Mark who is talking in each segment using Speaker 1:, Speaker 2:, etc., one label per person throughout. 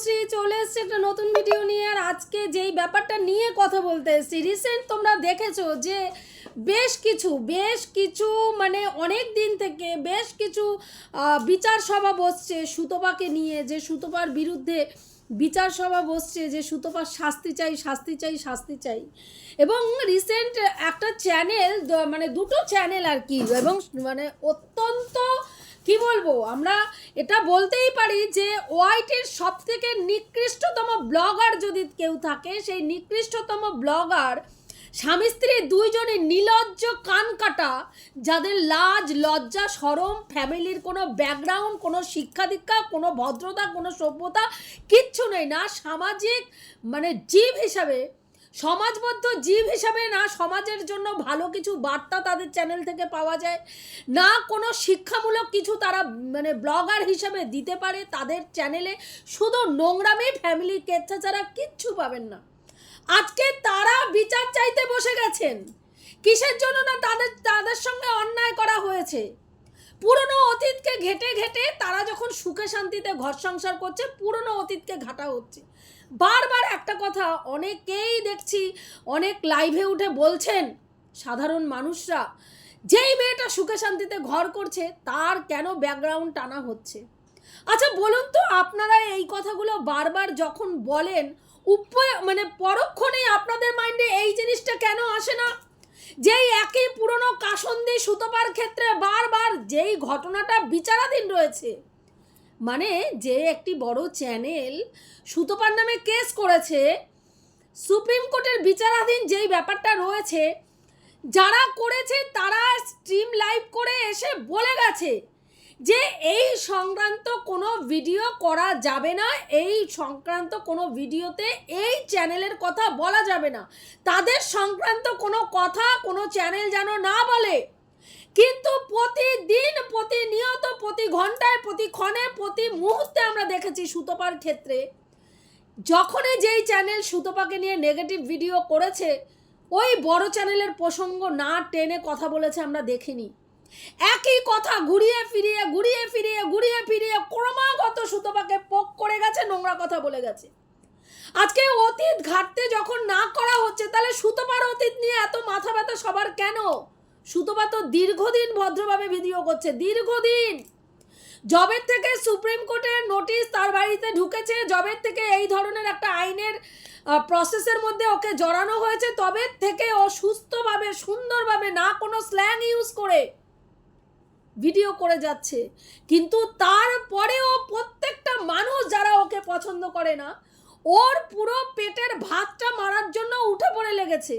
Speaker 1: তনুশ্রী চলে এসছে একটা নতুন ভিডিও নিয়ে। আর আজকে যেই ব্যাপারটা নিয়ে কথা বলতে এসেছি রিসেন্ট তোমরা দেখেছ যে বেশ কিছু বেশ কিছু মানে অনেক দিন থেকে বেশ কিছু বিচার সভা বসছে সুতপাকে নিয়ে, যে সুতপার বিরুদ্ধে বিচার সভা বসছে, যে সুতপার শাস্তি চাই শাস্তি চাই শাস্তি চাই। এবং রিসেন্ট একটা চ্যানেল মানে দুটো চ্যানেল আর কি, এবং মানে অত্যন্ত কি বলব? আমরা এটা বলতেই পারি যে ওয়াইটের সব থেকে নিকৃষ্টতম ব্লগার যদি কেউ থাকে, সেই নিকৃষ্টতম ব্লগার স্বামী স্ত্রী দুইজনে নিলজ্জ কান কাটা, যাদের লাজ, লজ্জা, সরম, ফ্যামিলির কোনো ব্যাকগ্রাউন্ড, কোনো শিক্ষা দীক্ষা, কোনো ভদ্রতা, কোনো সভ্যতা কিচ্ছু নেই না। সামাজিক মানে জীব হিসাবে সমাজবদ্ধ জীব হিসাবে না সমাজের জন্য ভালো কিছু বার্তা তাদের চ্যানেল থেকে পাওয়া যায়, না কোনো শিক্ষামূলক কিছু তারা মানে ব্লগার হিসাবে দিতে পারে তাদের চ্যানেলে, শুধু নোংরামি ফ্যামিলি কেচ্ছা ছাড়া কিচ্ছু পাবেন না। আজকে তারা বিচার চাইতে বসে গেছেন। কিসের জন্য না তাদের তাদের সঙ্গে অন্যায় করা হয়েছে? পুরনো অতীতকে ঘেটে ঘেটে তারা যখন সুখে শান্তিতে ঘর সংসার করছে, পুরনো অতীতকে ঘাটা হচ্ছে। বারবার একটা কথা অনেকেই দেখছি, অনেক লাইভে উঠে বলছেন, সাধারণ মানুষরা, যেই মেয়েটা সুখে শান্তিতে ঘর করছে, তার কেন ব্যাকগ্রাউন্ড টানা হচ্ছে? আচ্ছা বলুন তো, আপনারা এই কথাগুলো বারবার যখন বলেন উপ মানে পরক্ষণেই আপনাদের মাইন্ডে এই জিনিসটা কেন আসে না? যেই একই পুরনো কাসন্দি সুতপার ক্ষেত্রে বারবার যেই ঘটনাটা বিচারাধীন রয়েছে মানে যে একটি বড় চ্যানেল সুতপার নামে কেস করেছে, সুপ্রিম কোর্টের বিচারাধীন যেই ব্যাপারটা রয়েছে, যারা করেছে তারা স্ট্রিম লাইভ করে এসে বলে গেছে যে এই সংক্রান্ত কোনো ভিডিও করা যাবে না, এই সংক্রান্ত কোনো ভিডিওতে এই চ্যানেলের কথা বলা যাবে না। তাদের সংক্রান্ত কোনো কথা কোনো চ্যানেল যেন না বলে। কিন্তু প্রতিদিন, প্রতিনিয়ত, প্রতি ঘন্টায়, প্রতি ক্ষণে, প্রতি মুহূর্তে আমরা দেখেছি সুতপার ক্ষেত্রে যখনই যেই চ্যানেল সুতপাকে নিয়ে নেগেটিভ ভিডিও করেছে, ওই বড় চ্যানেলের প্রসঙ্গ না টেনে কথা বলেছে আমরা দেখিনি। একই কথা ঘুরিয়ে ফিরিয়ে ঘুরিয়ে ফিরিয়ে ঘুরিয়ে ফিরিয়ে ক্রমাগত সুতপাকে পোক করে গেছে, নোংরা কথা বলে গেছে। আজকে অতীত ঘাটতে যখন না করা হচ্ছে, তাহলে সুতপার অতীত নিয়ে এত মাথা ব্যথা সবার কেন? তো দীর্ঘদিন ভদ্রভাবে ভিডিও করছে, দীর্ঘদিন। জবের থেকে সুপ্রিম কোর্টের নোটিশ তার বাড়িতে ঢুকেছে, জবের থেকে এই ধরনের একটা আইনের প্রসেসের মধ্যে ওকে জড়ানো হয়েছে, তবে থেকে ও সুস্থভাবে, সুন্দরভাবে, না কোনো স্ল্যাং ইউজ করে ভিডিও করে যাচ্ছে। কিন্তু তারপরেও প্রত্যেকটা মানুষ যারা ওকে পছন্দ করে না, ওর পুরো পেটের ভাতটা মারার জন্য উঠে পড়ে লেগেছে।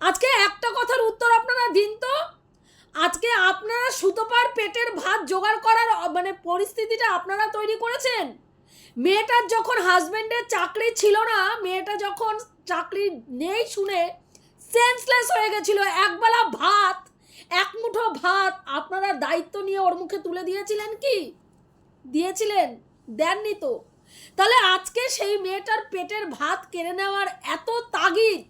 Speaker 1: আজকে একটা কথার উত্তর আপনারা দিন তো। আজকে আপনারা সুতোপার পেটের ভাত জোগাড় করার মানে পরিস্থিতিটা আপনারা তৈরি করেছেন। মেয়েটার যখন হাজবেন্ডের চাকরি ছিল না, মেয়েটা যখন চাকরি নেই শুনে সেন্সলেস হয়ে গেছিল, একবেলা ভাত, এক মুঠো ভাত আপনারা দায়িত্ব নিয়ে ওর মুখে তুলে দিয়েছিলেন কি? দিয়েছিলেন, দেননি তো। তাহলে আজকে সেই মেয়েটার পেটের ভাত কেড়ে নেওয়ার এত তাগিদ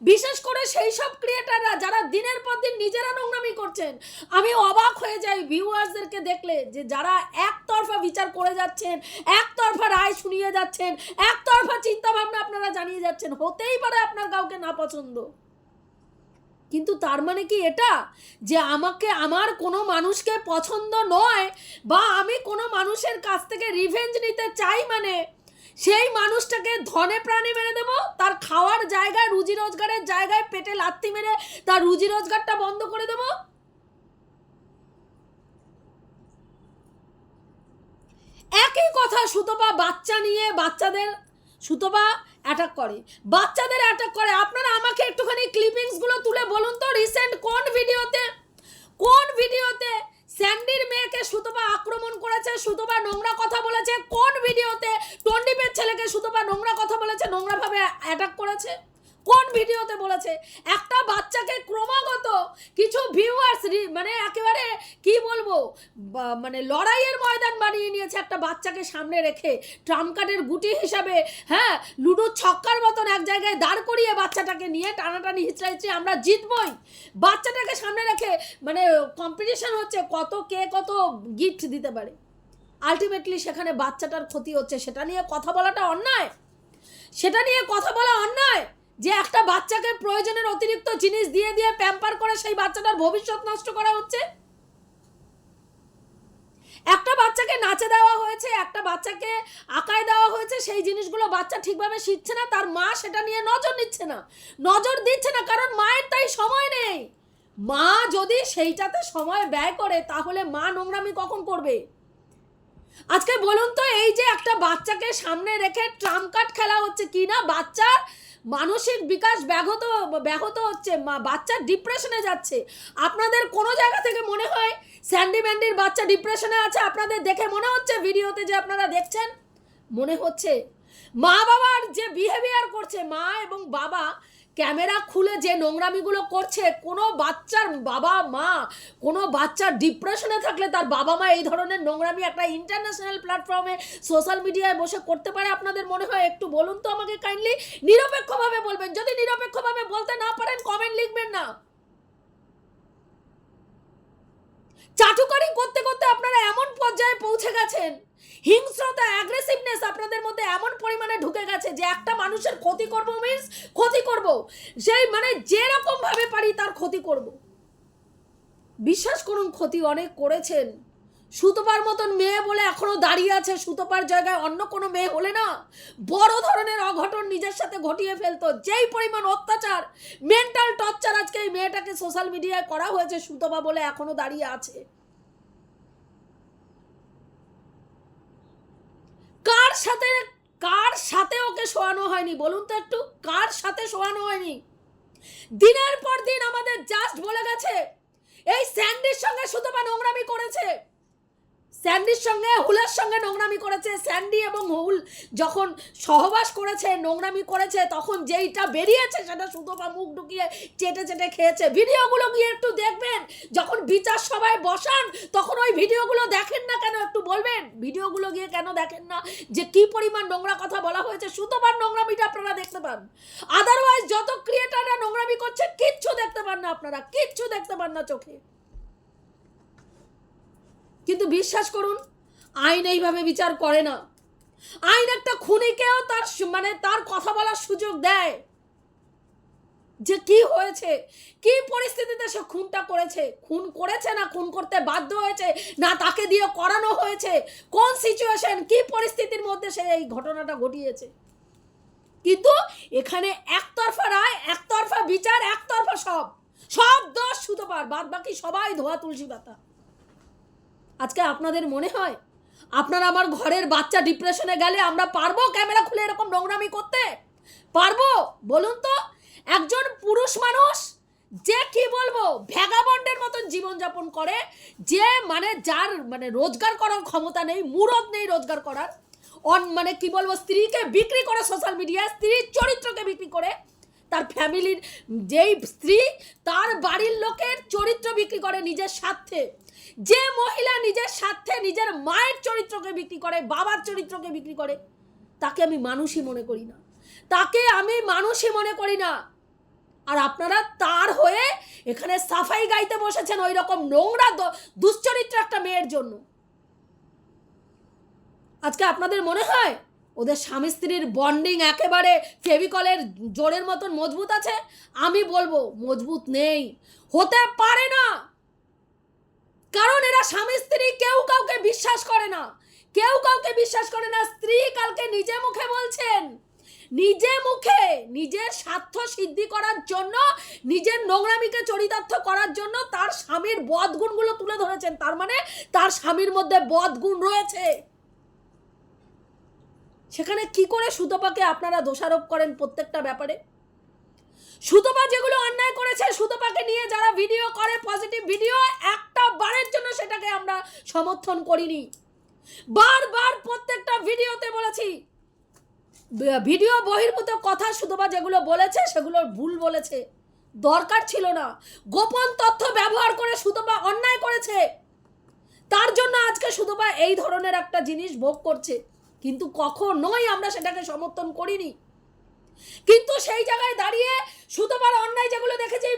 Speaker 1: বিশেষ করে সেই সব ক্রিয়েটাররা যারা দিনের পর দিন নিজেরা নোংরামি করছেন। আমি অবাক হয়ে যাই ভিউয়ার্সদেরকে দেখলে যে যারা একতরফা বিচার করে যাচ্ছেন, একতরফা রায় শুনিয়ে যাচ্ছেন, একতরফা চিন্তা ভাবনা আপনারা জানিয়ে যাচ্ছেন, হতেই পারে আপনার কাউকে না পছন্দ। কিন্তু তার মানে কি এটা? যে আমাকে আমার কোনো মানুষকে পছন্দ নয় বা আমি কোনো মানুষের কাছ থেকে রিভেঞ্জ নিতে চাই মানে সেই মানুষটাকে ধনে প্রাণে মেরে দেব, তার খাওয়ার জায়গায় রুজি রোজগারের জায়গায় পেটে লাত্তি মেরে তার রুজি রোজগারটা বন্ধ করে দেব। একই কথা সুতপা বাচ্চা নিয়ে বাচ্চাদের, সুতপা অ্যাটাক করে। বাচ্চাদের অ্যাটাক করে। আপনারা আমাকে একটুখানি ক্লিপিংসগুলো তুলে বলুন তো রিসেন্ট কোন ভিডিওতে কোন ভিডিওতে স্যান্ডির মেয়েকে সুতপা আক্রমণ করেছে, সুতপা নোংরা কথা বলেছে। কোন ভিডিওতে টন্ডিপের ছেলেকে সুতপা নোংরা কথা বলেছে, নোংরাভাবে অ্যাটাক করেছে? কোন ভিডিওতে বলেছে? একটা বাচ্চাকে ক্রমাগত কিছু ভিউয়ার্স মানে একেবারে কি বলব মানে লড়াইয়ের ময়দান বানিয়ে নিয়েছে একটা বাচ্চাকে সামনে রেখে। ট্রাম্প কার্ডের গুটি হিসাবে হ্যাঁ লুডোর ছক্কার মতন এক জায়গায় দাঁড় করিয়ে বাচ্চাটাকে নিয়ে টানাটানি হিচড়াইছে আমরা জিতবই। বাচ্চাটাকে সামনে রেখে মানে কম্পিটিশন হচ্ছে কত কে কত গিফট দিতে পারে। আলটিমেটলি সেখানে বাচ্চাটার ক্ষতি হচ্ছে, সেটা নিয়ে কথা বলাটা অন্যায়। সেটা নিয়ে কথা বলা অন্যায়। যে একটা বাচ্চাকে প্রয়োজনের অতিরিক্ত জিনিস দিয়ে দিয়ে প্যাম্পার করে সেই বাচ্চাটার ভবিষ্যৎ নষ্ট করা হচ্ছে? একটা বাচ্চাকে নাচে দেওয়া হয়েছে, একটা বাচ্চাকে আঁকায় দেওয়া হয়েছে, সেই জিনিসগুলো বাচ্চা ঠিকভাবে শিখছে না, তার মা সেটা নিয়ে নজর নিচ্ছে না। নজর দিচ্ছে না, কারণ মায়ের তাই সময় নেই। মা যদি সেইটাতে সময় ব্যয় করে, তাহলে মা নোংরামি কখন করবে? আজকে বলুন তো, এই যে একটা বাচ্চাকে সামনে রেখে ট্রাম কার্ড খেলা হচ্ছে, কি না? বাচ্চার মানসিক বিকাশ ব্যাহত ব্যাহত হচ্ছে বাচ্চা ডিপ্রেশনে যাচ্ছে। আপনাদের কোনো জায়গা থেকে মনে হয় স্যান্ডি ম্যান্ডির বাচ্চা ডিপ্রেশনে আছে? আপনাদের দেখে মনে হচ্ছে ভিডিওতে যে আপনারা দেখছেন? মনে হচ্ছে। মা বাবার যে বিহেভিয়ার করছে, মা এবং বাবা ক্যামেরা খুলে যে নোংরামিগুলো করছে, কোনো বাচ্চার বাবা মা, কোনো বাচ্চার ডিপ্রেশনে থাকলে তার বাবা মা এই ধরনের নোংরামি একটা ইন্টারন্যাশনাল প্ল্যাটফর্মে সোশ্যাল মিডিয়ায় বসে করতে পারে আপনাদের মনে হয়? একটু বলুন তো আমাকে কাইন্ডলি নিরপেক্ষভাবে বলবেন। যদি নিরপেক্ষভাবে বলতে না পারেন কমেন্ট লিখবেন না। চাটুকারি করতে করতে আপনারা এমন পর্যায়ে পৌঁছে গেছেন। হিংস্রতা অ্যাগ্রেসিভনেস আপনাদের মধ্যে এমন পরিমাণে ঢুকে গেছে যে একটা মানুষের ক্ষতি করব মিন্স ক্ষতি করব। সেই মানে যেরকম ভাবে পারি তার ক্ষতি করব। বিশ্বাস করুন, ক্ষতি অনেক করেছেন। সুতপার মতন মেয়ে বলে এখনও দাঁড়িয়ে আছে, সুতপার জায়গায় অন্য কোনো মেয়ে হলে না বড় ধরনের অঘটন নিজের সাথে ঘটিয়ে ফেলতো। যেই পরিমাণ অত্যাচার মেন্টাল টর্চার আজকে এই মেয়েটাকে সোশ্যাল মিডিয়ায় করা হয়েছে, সুতপা বলে এখনও দাঁড়িয়ে আছে কার সাথে কার সাথে ওকে শোয়ানো হয়নি? বলুন তো একটু, কার সাথে শোয়ানো হয়নি? দিনের পর দিন আমাদের জাস্ট বলে গেছে, এই স্যান্ডির সঙ্গে সুতপা নোংরামি করেছে। স্যান্ডির সঙ্গে, হুলের সঙ্গে নোংরামি করেছে। স্যান্ডি এবং হুল যখন সহবাস করেছে, নোংরামি করেছে, তখন যেইটা বেরিয়েছে সেটা সুতপা মুখ ঢুকিয়ে চেটে চেটে খেয়েছে। ভিডিওগুলো গিয়ে একটু দেখবেন, যখন বিচার সভায় বসান, তখন ওই ভিডিওগুলো দেখেন না কেন? একটু বলবেন? ভিডিওগুলো গিয়ে কেন দেখেন না? যে কি পরিমাণ নোংরা কথা বলা হয়েছে সুতপার নোংরামিটা আপনারা দেখতে পান। আদারওয়াইজ যত ক্রিয়েটাররা নোংরামি করছে, কিচ্ছু দেখতে পান না আপনারা। কিচ্ছু দেখতে পান না চোখে। কিন্তু বিশ্বাস করুন, আইন এইভাবে বিচার করে না। আইন একটা খুনিকেও তার মানে তার কথা বলার সুযোগ দেয়। যে কি হয়েছে? কি পরিস্থিতিতে সে খুনটা করেছে? খুন করেছে না খুন করতে বাধ্য হয়েছে? না তাকে দিয়ে করানো হয়েছে? কোন সিচুয়েশন কি পরিস্থিতির মধ্যে সে এই ঘটনাটা ঘটিয়েছে? কিন্তু এখানে একতরফা রায়, একতরফা বিচার, একতরফা সব। সব দোষ সুতোপার বাদ বাকি সবাই ধোয়া তুলসী পাতা। আজকে আপনাদের মনে হয় আপনারা আমার ঘরের বাচ্চা ডিপ্রেশনে গেলে আমরা পারব ক্যামেরা খুলে এরকম নোংরামি করতে? পারব? বলুন তো। একজন পুরুষ মানুষ যে কি বলব ভ্যাগাবন্ডের মতন জীবনযাপন করে, যে মানে যার মানে রোজগার করার ক্ষমতা নেই, মুরদ নেই রোজগার করার, অন মানে কি বলব, স্ত্রীকে বিক্রি করে সোশ্যাল মিডিয়ায় স্ত্রীর চরিত্রকে বিক্রি করে, তার ফ্যামিলির যেই স্ত্রী, তার বাড়ির লোকের চরিত্র বিক্রি করে নিজের স্বার্থে। যে মহিলা নিজের স্বার্থে নিজের মায়ের চরিত্রকে বিক্রি করে, বাবার চরিত্রকে বিক্রি করে, তাকে আমি মানুষই মনে করি না। তাকে আমি মানুষই মনে করি না। আর আপনারা তার হয়ে এখানে সাফাই গাইতে বসেছেন ওই রকম নোংরা দুশ্চরিত্র একটা মেয়ের জন্য। আজকে আপনাদের মনে হয় ওদের স্বামী স্ত্রীর বন্ডিং একেবারে ফেভিকলের জোরের মতন মজবুত আছে? আমি বলব মজবুত নেই। হতে পারে না। কারণ এরা স্বামী স্ত্রী, কেউ কাউকে বিশ্বাস করে না। কেউ কাউকে বিশ্বাস করে না। স্ত্রী কালকে নিজে মুখে বলছেন নিজে মুখে, নিজের স্বার্থ সিদ্ধি করার জন্য, নিজের নোংরামিকে চরিতার্থ করার জন্য তার স্বামীর বদগুণগুলো তুলে ধরেছেন। তার মানে তার স্বামীর মধ্যে বদগুণ রয়েছে। সেখানে কি করে সুতপাকে আপনারা দোষারোপ করেন প্রত্যেকটা ব্যাপারে? সুতপা যেগুলো অন্যায় করেছে, সুতপাকে নিয়ে যারা ভিডিও করে পজিটিভ ভিডিও একটা বারের জন্য সেটাকে আমরা সমর্থন করিনি। বারবার প্রত্যেকটা ভিডিওতে বলেছি ভিডিও বহির্ভূত কথা শুধুবা যেগুলো বলেছে সেগুলো ভুল বলেছে। দরকার ছিল না। গোপন তথ্য ব্যবহার করে সুতপা অন্যায় করেছে। তার জন্য আজকে সুতপা এই ধরনের একটা জিনিস ভোগ করছে। কিন্তু কখনোই আমরা সেটাকে সমর্থন করিনি। কিন্তু সেই জায়গায় দাঁড়িয়ে সুতোবার অন্যায় যেগুলো দেখেছি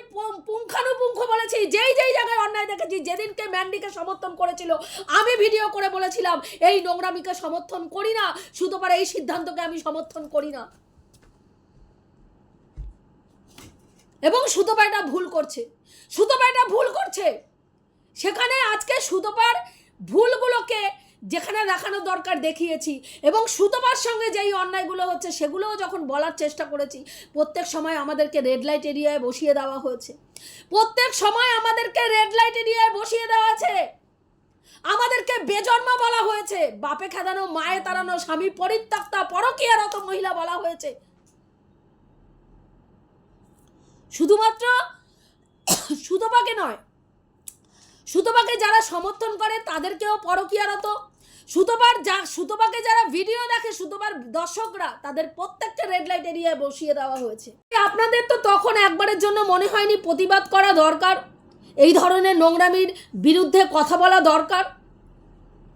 Speaker 1: পুঙ্খানুপুঙ্খ বলেছি, যেই যেই জায়গায় অন্যায় দেখেছি, যেদিনকে ম্যান্ডিকে সমর্থন করেছিল, আমি ভিডিও করে বলেছিলাম, এই নোংরামিকে সমর্থন করি না সুতোবার এই সিদ্ধান্তকে আমি সমর্থন করি না। এবং সুতোপা এটা ভুল করছে। সুতোপা এটা ভুল করছে। সেখানে আজকে সুতোপার ভুলগুলোকে যেখানে দেখানো দরকার দেখিয়েছি। এবং সুতোপার সঙ্গে যেই অন্যায়গুলো হচ্ছে, সেগুলোও যখন বলার চেষ্টা করেছি, প্রত্যেক সময় আমাদেরকে রেড লাইট এরিয়ায় বসিয়ে দেওয়া হয়েছে। প্রত্যেক সময় আমাদেরকে রেড লাইট এরিয়ায় বসিয়ে দেওয়া আছে আমাদেরকে বেজন্মা বলা হয়েছে। বাপে খেদানো, মায়ে তাড়ানো, স্বামী পরিত্যক্তা, পরকীয়ারত মহিলা বলা হয়েছে। শুধুমাত্র সুতপাকে নয় সুতপাকে যারা সমর্থন করে, তাদেরকেও পরকীয়ারত সুতপার যা, সুতপাকে যারা ভিডিও দেখে, সুতপার দর্শকরা, তাদের প্রত্যেকটা রেড লাইট এরিয়ায় বসিয়ে দেওয়া হয়েছে। আপনাদের তো তখন একবারের জন্য মনে হয়নি প্রতিবাদ করা দরকার? এই ধরনের নোংরামির বিরুদ্ধে কথা বলা দরকার?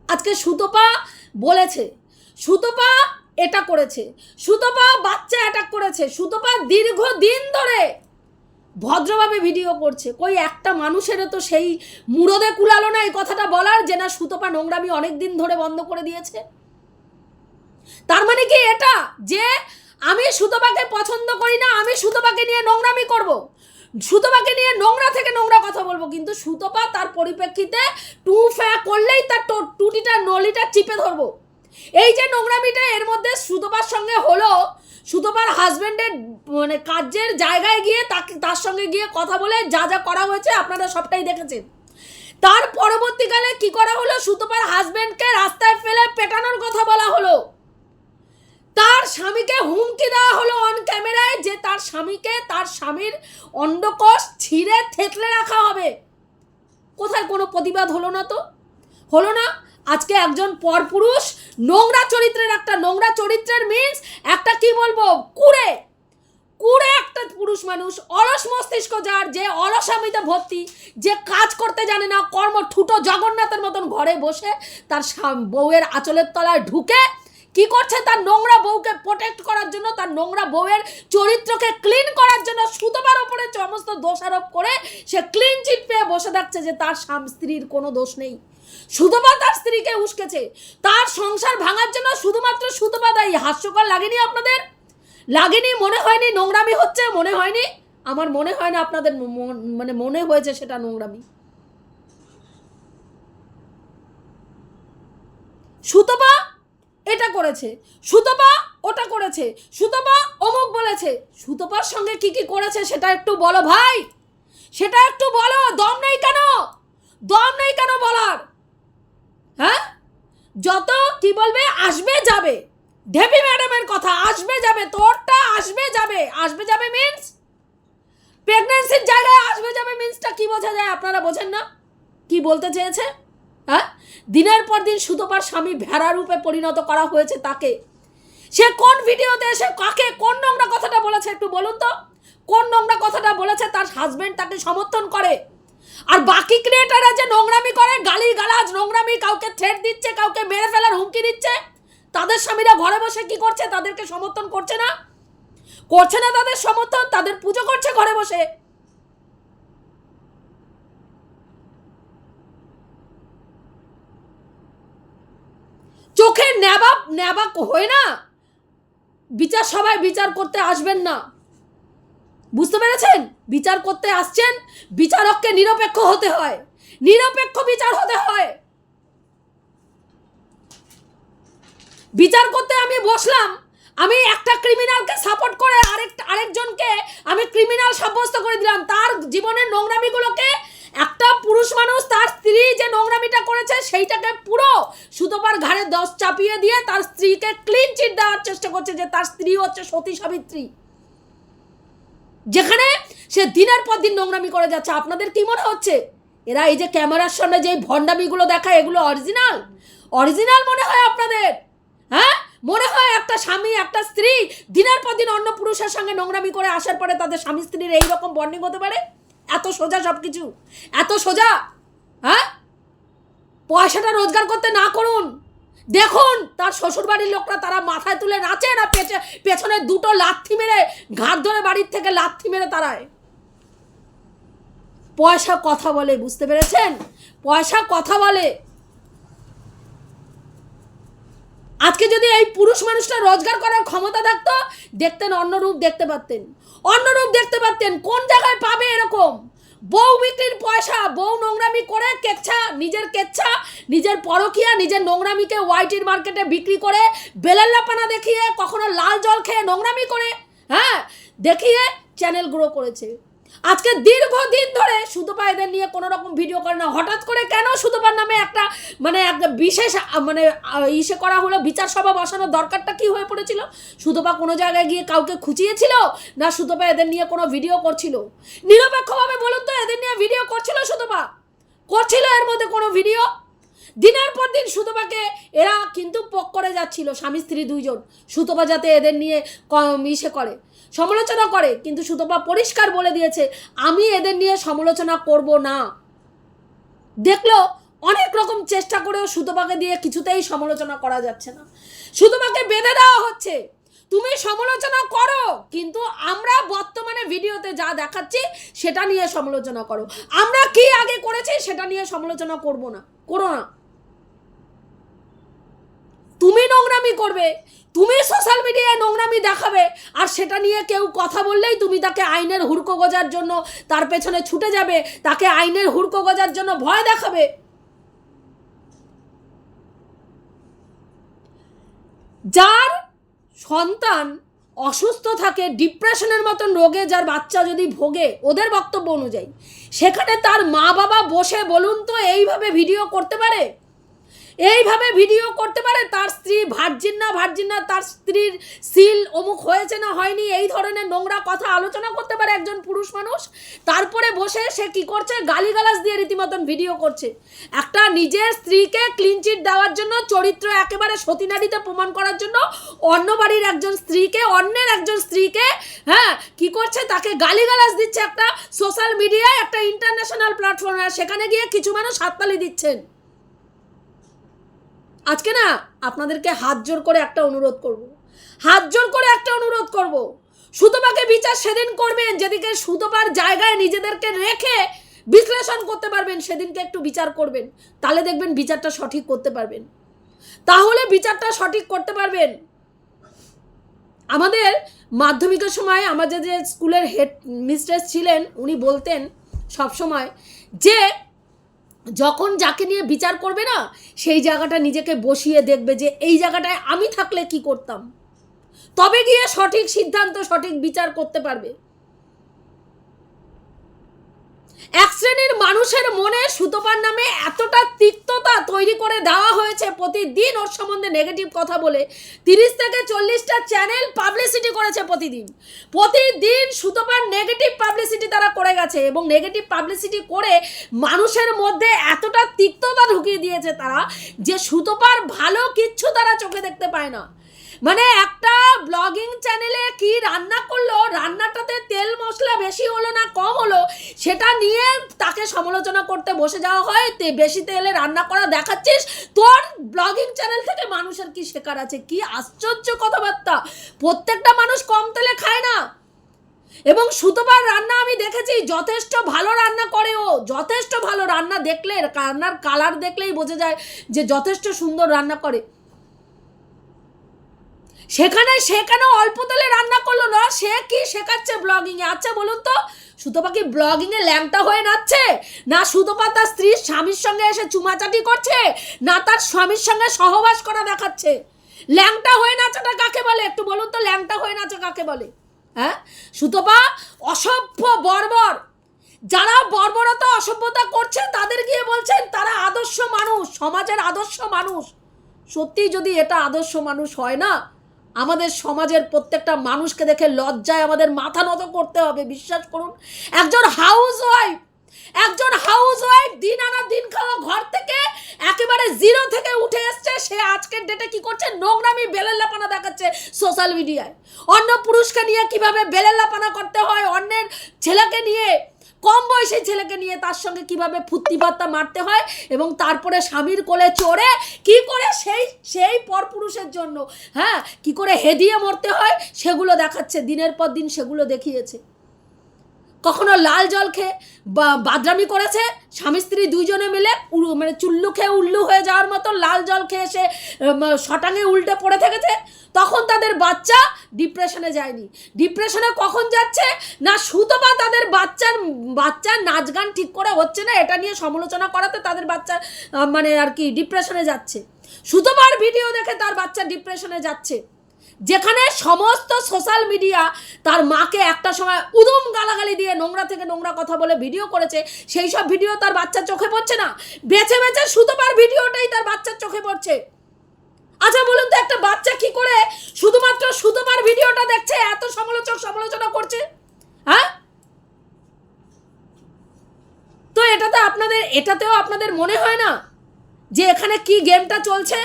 Speaker 1: আজকে সুতপা বলেছে, সুতপা এটা করেছে, সুতপা বাচ্চা অ্যাটাক করেছে, সুতপা দীর্ঘ দিন ধরে ভদ্রভাবে ভিডিও করছে। কই একটা মানুষেরও তো সেই মুরদে কুলালো না এই কথাটা বলার যে না সুতপা নোংরামি অনেক দিন ধরে বন্ধ করে দিয়েছে? তার মানে কি এটা? যে আমি সুতপাকে পছন্দ করি না, আমি সুতপাকে নিয়ে নোংরামি করব। সুতপাকে নিয়ে নোংরা থেকে নোংরা কথা বলব, কিন্তু সুতপা তার পরিপ্রেক্ষিতে টু ফ্যা করলেই তার টুটিটা, নলিটা চিপে ধরবো। এই যে নোংরামিটা এর মধ্যে সুতপার সঙ্গে হলো, সুতপার হাজবেন্ডের মানে কাজের জায়গায় গিয়ে তাকে, তার সঙ্গে গিয়ে কথা বলে যা যা করা হয়েছে আপনারা সবটাই দেখেছেন। তার পরবর্তীকালে কি করা হলো? সুতপার হাজবেন্ডকে রাস্তায় ফেলে পেটানোর কথা বলা হলো। তার স্বামীকে হুমকি দেওয়া হলো অন ক্যামেরায় যে তার স্বামীকে তার স্বামীর অন্ডকোষ ছিঁড়ে থেতলে রাখা হবে। কোথায় কোনো প্রতিবাদ হলো না তো? হলো না? আজকে একজন পরপুরুষ, নোংরা চরিত্রের একটা, নোংরা চরিত্রের মিন্স একটা কি বলব? কুড়ে। কুড়ে একটা পুরুষ মানুষ, অলস মস্তিষ্ক যার, যে অলসামিতে ভর্তি, যে কাজ করতে জানে না, কর্ম ঠুটো জগন্নাথের মতন ঘরে বসে তার বউয়ের আঁচলের তলায় ঢুকে কি করছে? তার নোংরা বউকে প্রোটেক্ট করার জন্য, তার নোংরা বউয়ের চরিত্রকে ক্লিন করার জন্য সুতোবার ওপরে সমস্ত দোষারোপ করে সে ক্লিন চিট পেয়ে বসে থাকছে যে তার স্বামী স্ত্রীর কোনো দোষ নেই। সুতপা তার স্ত্রীকে উস্কেছে। তার সংসার ভাঙার জন্য শুধুমাত্র সুতপা দায়ী হাস্যকর লাগেনি আপনাদের? লাগেনি, মনে হয়নি নোংরামি হচ্ছে, মনে হয়নি? আমার মনে হয় না আপনাদের মানে মনে হয়েছে সেটা নোংরামি। সুতপা এটা করেছে। সুতপা ওটা করেছে। সুতপা অমুক বলেছে। সুতপার সঙ্গে কি কি করেছে সেটা একটু বলো ভাই। সেটা একটু বলো, দম নেই কেন? দম নেই কেন বলার? হ্যাঁ? যত কি বলবে, আসবে যাবে। ঢেপি ম্যাডামের কথা, আসবে যাবে, তোরটা আসবে যাবে। আসবে যাবে মিন্স প্রেগন্যান্সির জায়গায় আসবে যাবে মিন্সটা কি বোঝা যায় আপনারা বোঝেন না? কি বলতে চেয়েছে? হ্যাঁ? দিনের পর দিন সুতোপার স্বামী ভেড়া রূপে পরিণত করা হয়েছে তাকে। সে কোন ভিডিওতে এসে কাকে, কোন নোংরা কথাটা বলেছে একটু বলুন তো? কোন নোংরা কথাটা বলেছে তার হাজবেন্ড তাকে সমর্থন করে? আর বাকি ক্রিয়েটাররা যে নোংরামি করে গালি গালাজ নোংরামি, কাউকে থ্রেট দিচ্ছে, কাউকে মেরে ফেলার হুমকি দিচ্ছে, তাদের স্বামীরা ঘরে বসে কি করছে? তাদেরকে সমর্থন করছে না? করছে না তাদের সমর্থন, তাদের পুজো করছে ঘরে বসে। চোখে ন্যাবা ন্যাবা হয় না। বিচার সবাই বিচার করতে আসবেন না। বুঝতে পেরেছেন? বিচার করতে আসছেন, বিচারককে নিরপেক্ষ হতে হয়। নিরপেক্ষ বিচার হতে হয়। বিচার করতে আমি বসলাম। আমি একটা ক্রিমিনালকে সাপোর্ট করে আরেকটা আরেকজনকে আমি ক্রিমিনাল সাব্যস্ত করে দিলাম। তার জীবনের নোংরামিগুলোকে একটা পুরুষ মানুষ তার স্ত্রী যে নোংরামিটা করেছে সেইটাকে পুরো সুতোপার ঘাড়ে দশ চাপিয়ে দিয়ে তার স্ত্রীকে ক্লিন চিট দেওয়ার চেষ্টা করছে যে তার স্ত্রী হচ্ছে সতী সাবিত্রী। যেখানে সে দিনের পর দিন নোংরামি করে যাচ্ছে। আপনাদের কি মনে হচ্ছে? এরা এই যে ক্যামেরার সামনে যে ভণ্ডামিগুলো দেখায়, এগুলো অরিজিনাল অরিজিনাল মনে হয় আপনাদের? হ্যাঁ? মনে হয় একটা স্বামী, একটা স্ত্রী দিনের পর দিন অন্য পুরুষের সঙ্গে নোংরামি করে আসার পরে তাদের স্বামী স্ত্রীর এইরকম বন্ডিং হতে পারে? এত সোজা সব কিছু এত সোজা? হ্যাঁ? পয়সাটা রোজগার করতে না করুন। দেখুন, তার শ্বশুরবাড়ির লোকরা তারা মাথায় তুলে নাচে না পেছনে পেছনে দুটো লাথি মেরে, ঘাট ধরে বাড়ির থেকে লাথি মেরে তারায়। পয়সা কথা বলে, বুঝতে পেরেছেন? পয়সা কথা বলে। আজকে যদি এই পুরুষ মানুষটা রোজগার করার ক্ষমতা থাকতো, দেখতেন অন্য রূপ দেখতে পারতেন। অন্য রূপ দেখতে পারতেন, কোন জায়গায় পাবে এরকম? বউ বিক্রির পয়সা, বউ নোংরামি করে কেচ্ছা, নিজের কেচ্ছা, নিজের পরকিয়া, নিজের নোংরামিকে ওয়াইটির মার্কেটে বিক্রি করে বেলাল্লাপানা দেখিয়ে কখনো লাল জল খেয়ে নোংরামি করে হ্যাঁ? দেখিয়ে চ্যানেল গ্রো করেছে। আজকে দীর্ঘদিন ধরে সুতপা এদের নিয়ে কোনো রকম ভিডিও করে না। হঠাৎ করে কেন সুতপার নামে একটা মানে একটা বিশেষ মানে ইসে করা হলো, বিচার সভা বসানোর দরকারটা কি হয়ে পড়েছিল? সুতপা কোনো জায়গায় গিয়ে কাউকে খুঁচিয়েছিল? না সুতপা এদের নিয়ে কোনো ভিডিও করছিল? নিরপেক্ষভাবে বলুন তো, এদের নিয়ে ভিডিও করছিল সুতপা? করছিল এর মধ্যে কোনো ভিডিও দিনের পর দিন সুতপাকে এরা কিন্তু পক করে যাচ্ছিল, স্বামী, স্ত্রী দুইজন। সুতপা যাতে এদের নিয়ে ইসে করে। সমালোচনা করে, কিন্তু সুতপা পরিষ্কার বলে দিয়েছে, আমি এদের নিয়ে সমালোচনা করব না। দেখল, অনেক রকম চেষ্টা করেও সুতপাকে দিয়ে কিছুতেই সমালোচনা করা যাচ্ছে না। সুতপাকে বেঁধে দেওয়া হচ্ছে, তুমি সমালোচনা করো, কিন্তু আমরা বর্তমানে ভিডিওতে যা দেখাচ্ছি, সেটা নিয়ে সমালোচনা করো। আমরা কি আগে করেছি, সেটা নিয়ে সমালোচনা করব না, করো না। তুমি নোংরামি করবে, তুমি সোশ্যাল মিডিয়ায় নোংরামি দেখাবে, আর সেটা নিয়ে কেউ কথা বললেই তুমি তাকে আইনের হুড়কো গজার জন্য তার পেছনে ছুটে যাবে, তাকে আইনের হুড়কো গজার জন্য ভয় দেখাবে। যার সন্তান অসুস্থ থাকে ডিপ্রেশনের মতন রোগে যার বাচ্চা যদি ভোগে, ওদের বক্তব্য অনুযায়ী, সেখানে তার মা বাবা বসে বলুন তো, এইভাবে ভিডিও করতে পারে? এইভাবে ভিডিও করতে পারে, তার স্ত্রী ভার্জিন না ভার্জিন না, তার স্ত্রীর সিল অমুক হয়েছে না হয়নি, এই ধরনের নোংরা কথা আলোচনা করতে পারে একজন পুরুষ মানুষ। তারপরে বসে সে কি করছে? গালিগালাজ দিয়ে রীতিমতন ভিডিও করছে। একটা নিজের স্ত্রীকে ক্লিনচিট দেওয়ার জন্য, চরিত্র একেবারে সতীনারীতে প্রমাণ করার জন্য অন্য বাড়ির একজন স্ত্রীকে, অন্যের একজন স্ত্রীকে হ্যাঁ কি করছে? তাকে গালিগালাজ দিচ্ছে একটা সোশ্যাল মিডিয়ায় একটা ইন্টারন্যাশনাল প্ল্যাটফর্মে সেখানে গিয়ে কিছু মানুষ হাততালি দিচ্ছেন। আজকে না আপনাদেরকে হাত জোর করে একটা অনুরোধ করব। হাত জোর করে একটা অনুরোধ করব। সুতপাকে বিচার সেদিন করবেন যেদিকে সুতপার জায়গায় নিজেদেরকে রেখে বিশ্লেষণ করতে পারবেন, সেদিনকে একটু বিচার করবেন। তাহলে দেখবেন বিচারটা সঠিক করতে পারবেন। তাহলে বিচারটা সঠিক করতে পারবেন। আমাদের মাধ্যমিকের সময় আমাদের যে স্কুলের হেড মিস্ট্রেস ছিলেন, উনি বলতেন সব সময় যে যখন যাকে নিয়ে বিচার করবে না, সেই জায়গাটা নিজেকে বসিয়ে দেখবে যে এই জায়গাটায় আমি থাকলে কি করতাম? তবে গিয়ে সঠিক সিদ্ধান্ত, সঠিক বিচার করতে পারবে। এক শ্রেণির মানুষের মনে সুতপার নামে এতটা তিক্ততা তৈরি করে দেওয়া হয়েছে প্রতিদিন ওর সম্বন্ধে নেগেটিভ কথা বলে। তিরিশ থেকে চল্লিশটা চ্যানেল পাবলিসিটি করেছে প্রতিদিন। প্রতিদিন সুতপার নেগেটিভ পাবলিসিটি তারা করে গেছে এবং নেগেটিভ পাবলিসিটি করে মানুষের মধ্যে এতটা তিক্ততা ঢুকিয়ে দিয়েছে তারা যে সুতপার ভালো কিচ্ছু তারা চোখে দেখতে পায় না। মানে একটা ব্লগিং চ্যানেলে কি রান্না করল? রান্নাটাতে তেল মশলা বেশি হলো না কম হলো? সেটা নিয়ে তাকে সমালোচনা করতে বসে যাওয়া হয়। তে বেশি তেলে রান্না করা দেখাচ্ছিস? তোর ব্লগিং চ্যানেল থেকে মানুষের কি শেখার আছে? কি আশ্চর্য কথাবার্তা? প্রত্যেকটা মানুষ কম তেলে খায় না। এবং সুতোবার রান্না আমি দেখেছি, যথেষ্ট ভালো রান্না করে ও। যথেষ্ট ভালো রান্না দেখলে, রান্নার কালার দেখলেই বোঝা যায় যে যথেষ্ট সুন্দর রান্না করে। সেখানে, সে কেন অল্প তেলে রান্না করল না? সে কি শেখাচ্ছে ব্লগিং এ? আচ্ছা বলুন তো, সুতপা কি ব্লগিং এ ল্যাংটা হয়ে নাচছে? না সুতপা তার স্ত্রীর স্বামীর সঙ্গে এসে চুমাচাটি করছে? না তার স্বামীর সঙ্গে সহবাস করা দেখাচ্ছে? ল্যাংটা হয়ে নাচাটা কাকে বলে? একটু বলুন তো, ল্যাংটা হয়ে নাচা কাকে বলে? হ্যাঁ? সুতপা, অসভ্য বর্বর। যারা বর্বরতা, অসভ্যতা করছে, তাদের গিয়ে বলছেন, তারা আদর্শ মানুষ, সমাজের আদর্শ মানুষ। সত্যি যদি এটা আদর্শ মানুষ হয় না আমাদের সমাজের প্রত্যেকটা মানুষকে দেখে লজ্জায় আমাদের মাথা নত করতে হবে, বিশ্বাস করুন। একজন হাউস ওয়াইফ একজন হাউস ওয়াইফ দিন আনা দিন খাওয়া ঘর থেকে একেবারে জিরো থেকে উঠে এসছে, সে আজকের ডেটে কি করছে? নোংরামি বেলেল্লাপানা দেখাচ্ছে সোশ্যাল মিডিয়ায় অন্য পুরুষকে নিয়ে কীভাবে বেলেল্লাপানা করতে হয়, অন্যের ছেলেকে নিয়ে কম বয়সী ছেলেকে নিয়ে তার সঙ্গে কীভাবে ফুর্তি পাত্তা মারতে হয় এবং তারপরে স্বামীর কোলে চড়ে কি করে সেই সেই পরপুরুষের জন্য হ্যাঁ কি করে হেদিয়ে মরতে হয়, সেগুলো দেখাচ্ছে, দিনের পর দিন সেগুলো দেখিয়েছে। কখনো লাল জল খেয়ে বা বাদরামি করেছে? স্বামী স্ত্রী দুইজনে মিলে মানে চুল্লু খেয়ে উল্লু হয়ে যাওয়ার মতো লাল জল খেয়ে সে শটাঙে উল্টে পড়ে থেকেছে। তখন তাদের বাচ্চা ডিপ্রেশনে যায়নি। ডিপ্রেশনে কখন যাচ্ছে? না, সুতপা তাদের বাচ্চার বাচ্চার নাচ গান ঠিক করে হচ্ছে না, এটা নিয়ে সমালোচনা করাতে তাদের বাচ্চা মানে আর কি ডিপ্রেশনে যাচ্ছে। সুতপার ভিডিও দেখে তার বাচ্চা ডিপ্রেশনে যাচ্ছে। যেখানে সমস্ত সোশ্যাল মিডিয়া তার মাকে একটা সময় উদম গালাগালি দিয়ে নোংরা থেকে নোংরা কথা বলে ভিডিও করেছে, সেই সব ভিডিও তার বাচ্চার চোখে পড়ছে না। বেছে বেছে সুতোপার ভিডিওটাই তার বাচ্চার চোখে পড়ছে। আচ্ছা বলুন তো একটা বাচ্চা কি করে শুধুমাত্র সুতোপার ভিডিওটা দেখছে, এত সমালোচক সমালোচনা করছে? হ্যাঁ? তো এটাতে আপনাদের, এটাতেও আপনাদের মনে হয় না যে এখানে কি গেমটা চলছে?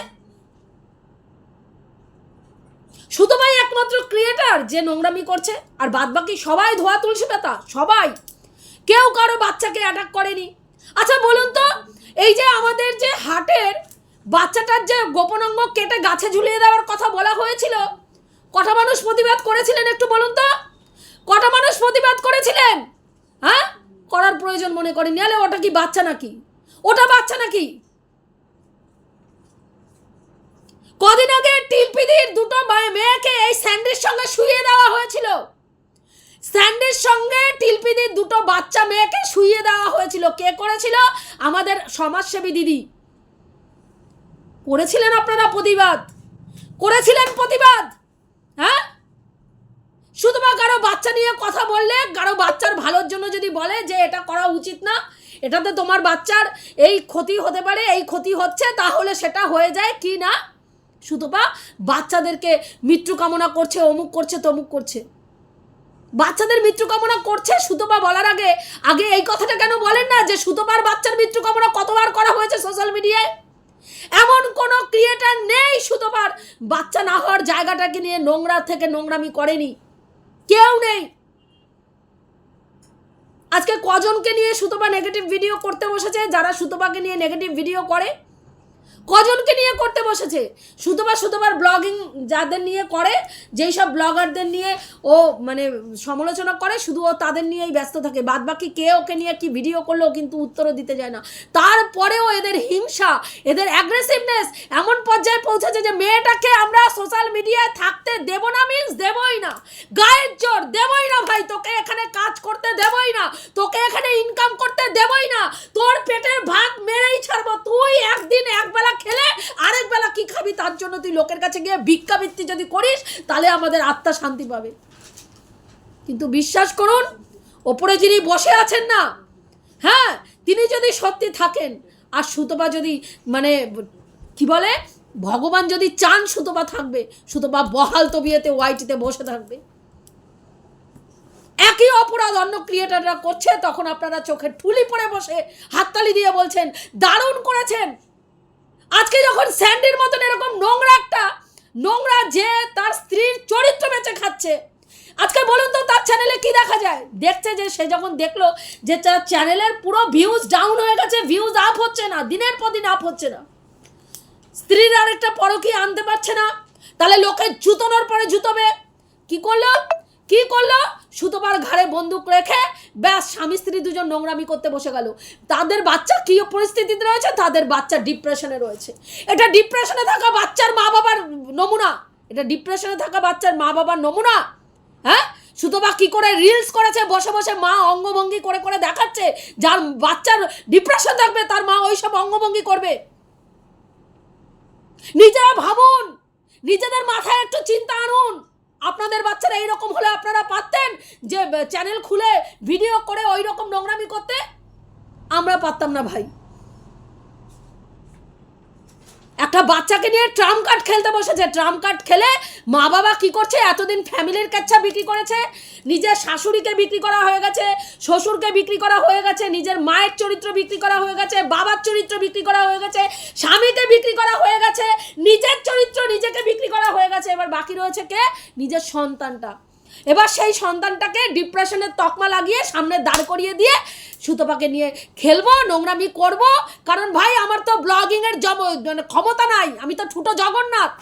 Speaker 1: সুতোপাই একমাত্র ক্রিয়েটার যে নোংরামি করছে, আর বাদ বাকি সবাই ধোয়া তুলসী পাতা, সবাই। কেউ কারও বাচ্চাকে অ্যাটাক করেনি। আচ্ছা বলুন তো, এই যে আমাদের যে হাটের বাচ্চাটার যে গোপন অঙ্গ কেটে গাছে ঝুলিয়ে দেওয়ার কথা বলা হয়েছিল, কটা মানুষ প্রতিবাদ করেছিলেন একটু বলুন তো? কটা মানুষ প্রতিবাদ করেছিলেন? হ্যাঁ? করার প্রয়োজন মনে করেন। নাহলে ওটা কি বাচ্চা নাকি? ওটা বাচ্চা নাকি? কদিন আগে টিলপিদির দুটো মেয়েকে এই স্যান্ডের সঙ্গে শুইয়ে দেওয়া হয়েছিল। স্যান্ডের সঙ্গে টিলপিদির দুটো বাচ্চা মেয়েকে শুইয়ে দেওয়া হয়েছিল। কে করেছিল? আমাদের সমাজসেবী দিদি। করেছিলেন আপনারা প্রতিবাদ? করেছিলেন প্রতিবাদ? হ্যাঁ? শুধু বা কারও বাচ্চা নিয়ে কথা বললে কারও বাচ্চার ভালোর জন্য যদি বলে যে এটা করা উচিত না, এটাতে তোমার বাচ্চার এই ক্ষতি হতে পারে, এই ক্ষতি হচ্ছে, তাহলে সেটা হয়ে যায় কি না? সুতপা বাচ্চাদেরকে মৃত্যু কামনা করছে, অমুক করছে, তমুক করছে। বাচ্চাদের মৃত্যু কামনা করছে সুতপা বলার আগে আগে এই কথাটা কেন বলেন না যে সুতপার বাচ্চার মৃত্যু কামনা কতবার করা হয়েছে সোশ্যাল মিডিয়ায় এমন কোন ক্রিয়েটার নেই সুতপার বাচ্চা না হওয়ার জায়গাটাকে নিয়ে নোংরা থেকে নোংরামি করেনি। কেউ নেই। আজকে কজনকে নিয়ে সুতপা নেগেটিভ ভিডিও করতে বসেছে? যারা সুতপাকে নিয়ে নেগেটিভ ভিডিও করে? কজনকে নিয়ে করতে বসেছে? সুতপা সুতপার ব্লগিং যাদের নিয়ে করে, যেই সব ব্লগারদের নিয়ে ও মানে সমালোচনা করে, শুধু ও তাদের নিয়েই ব্যস্ত থাকে। বাদ বাকি কে ওকে নিয়ে কি ভিডিও করলেও কিন্তু উত্তরও দিতে যায় না। তারপরেও এদের হিংসা, এদের অ্যাগ্রেসিভনেস এমন পর্যায়ে পৌঁছেছে যে মেয়েটাকে আমরা সোশ্যাল মিডিয়ায় থাকতে দেব না মিন্স দেবই না। গায়ের জোর দেবই না ভাই, তোকে এখানে কাজ করতে দেবই না। তোকে এখানে ইনকাম করতে দেবই না। তোর পেটের ভাত মেরেই ছাড়বো। তুই একদিন একবেলা খেলে আরেক বেলা কি খাবি? তার জন্য তুই লোকের কাছে গিয়ে ভিক্ষাবৃত্তি যদি করিস, তাহলে আমাদের আত্মা শান্তি পাবে। কিন্তু বিশ্বাস করুন, ওপরে যিনি বসে আছেন না হ্যাঁ তিনি যদি সত্যি থাকেন, আর সুতপা যদি মানে কি বলে, ভগবান যদি চান সুতপা থাকবে, সুতপা বহাল তবিয়েতে, ওয়াইটিতে বসে থাকবে। একই অপরাধ অন্য ক্রিয়েটাররা করছে, তখন আপনারা চোখে ঠুলি পড়ে বসে হাততালি দিয়ে বলছেন, দারুণ করেছেন আজকে যখন স্যান্ডির মতন এরকম নোংরা একটা, নোংরা যে তার স্ত্রীর চরিত্র বেঁচে খাচ্ছে, আজকে বলুন তো তার চ্যানেলে কি দেখা যায়? দেখছে যে সে যখন দেখল যে তার চ্যানেলের পুরো ভিউজ ডাউন হয়ে গেছে ভিউজ আপ হচ্ছে না, দিনের পর দিন আপ হচ্ছে না। স্ত্রীর আরেকটা পরকি আনতে পারছে না, তাহলে লোকে জুতোনোর পরে জুতোবে। কি করল? কি করল? সুতোবার ঘাড়ে বন্দুক রেখে ব্যাস স্বামী স্ত্রী দুজন নোংরামি করতে বসে গেল। তাদের বাচ্চা কী পরিস্থিতিতে রয়েছে? তাদের বাচ্চা ডিপ্রেশনে রয়েছে। এটা ডিপ্রেশনে থাকা বাচ্চার মা বাবার নমুনা। এটা ডিপ্রেশনে থাকা বাচ্চার মা বাবার নমুনা। হ্যাঁ? সুতবা কি করে রিলস করেছে, বসে বসে মা অঙ্গভঙ্গি করে করে দেখাচ্ছে, যার বাচ্চার ডিপ্রেশন থাকবে, তার মা ওইসব অঙ্গভঙ্গি করবে। নিজেরা ভাবুন, নিজেদের মাথায় একটু চিন্তা আনুন। আপনাদের বাচ্চারা এইরকম হলে আপনারা পারতেন যে, চ্যানেল খুলে ভিডিও করে ওই রকম নোংরামি করতে? আমরা পারতাম না ভাই। একটা বাচ্চাকে নিয়ে ট্রাম কার্ড খেলতে বসেছে। ট্রাম কার্ড খেলে মা বাবা কি করছে? এতদিন ফ্যামিলির কাচ্চা বিক্রি করেছে, নিজের শাশুড়িকে বিক্রি করা হয়ে গেছে, শ্বশুরকে বিক্রি করা হয়ে গেছে, নিজের মায়ের চরিত্র বিক্রি করা হয়ে গেছে, বাবার চরিত্র বিক্রি করা হয়ে গেছে, স্বামীকে বিক্রি করা হয়ে গেছে, নিজের চরিত্র নিজেকে বিক্রি করা হয়ে গেছে। এবার বাকি রয়েছে কে? নিজের সন্তানটা। এবার সেই সন্তানটাকে ডিপ্রেশনের তকমা লাগিয়ে সামনে দাঁড় করিয়ে দিয়ে সুতপাকে নিয়ে খেলব, নোংরামি করব। কারণ ভাই, আমার তো ব্লগিংয়ের জব মানে ক্ষমতা নাই। আমি তো ঠুটো জগন্নাথ।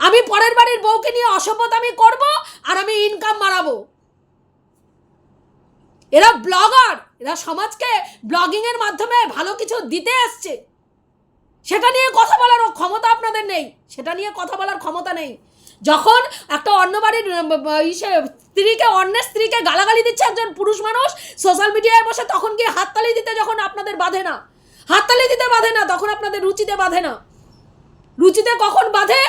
Speaker 1: আমি পরের বাড়ির বউকে নিয়ে অসভ্যতামি করব আর আমি ইনকাম মারাবো এরা ব্লগার এরা সমাজকে ব্লগিংয়ের মাধ্যমে ভালো কিছু দিতে আসছে সেটা নিয়ে কথা বলার ক্ষমতা আপনাদের নেই। সেটা নিয়ে কথা বলার ক্ষমতা নেই। যখন একটা অন্য বাড়ির ইসে স্ত্রীকে, অন্যের স্ত্রীকে গালাগালি দিচ্ছে একজন পুরুষ মানুষ সোশ্যাল মিডিয়ায় বসে তখন গিয়ে হাততালি দিতে যখন আপনাদের বাধে না। হাততালি দিতে বাধে না, তখন আপনাদের রুচিতে বাধে না। রুচিতে কখন বাধে?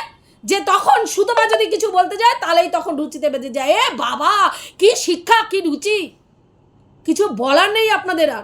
Speaker 1: যে তখন সুতবা যদি কিছু বলতে যায়, তাহলেই তখন রুচিতে বেঁধে যায়। এ বাবা, কি শিক্ষা, কি রুচি। কিছু বলার নেই আপনাদের আর।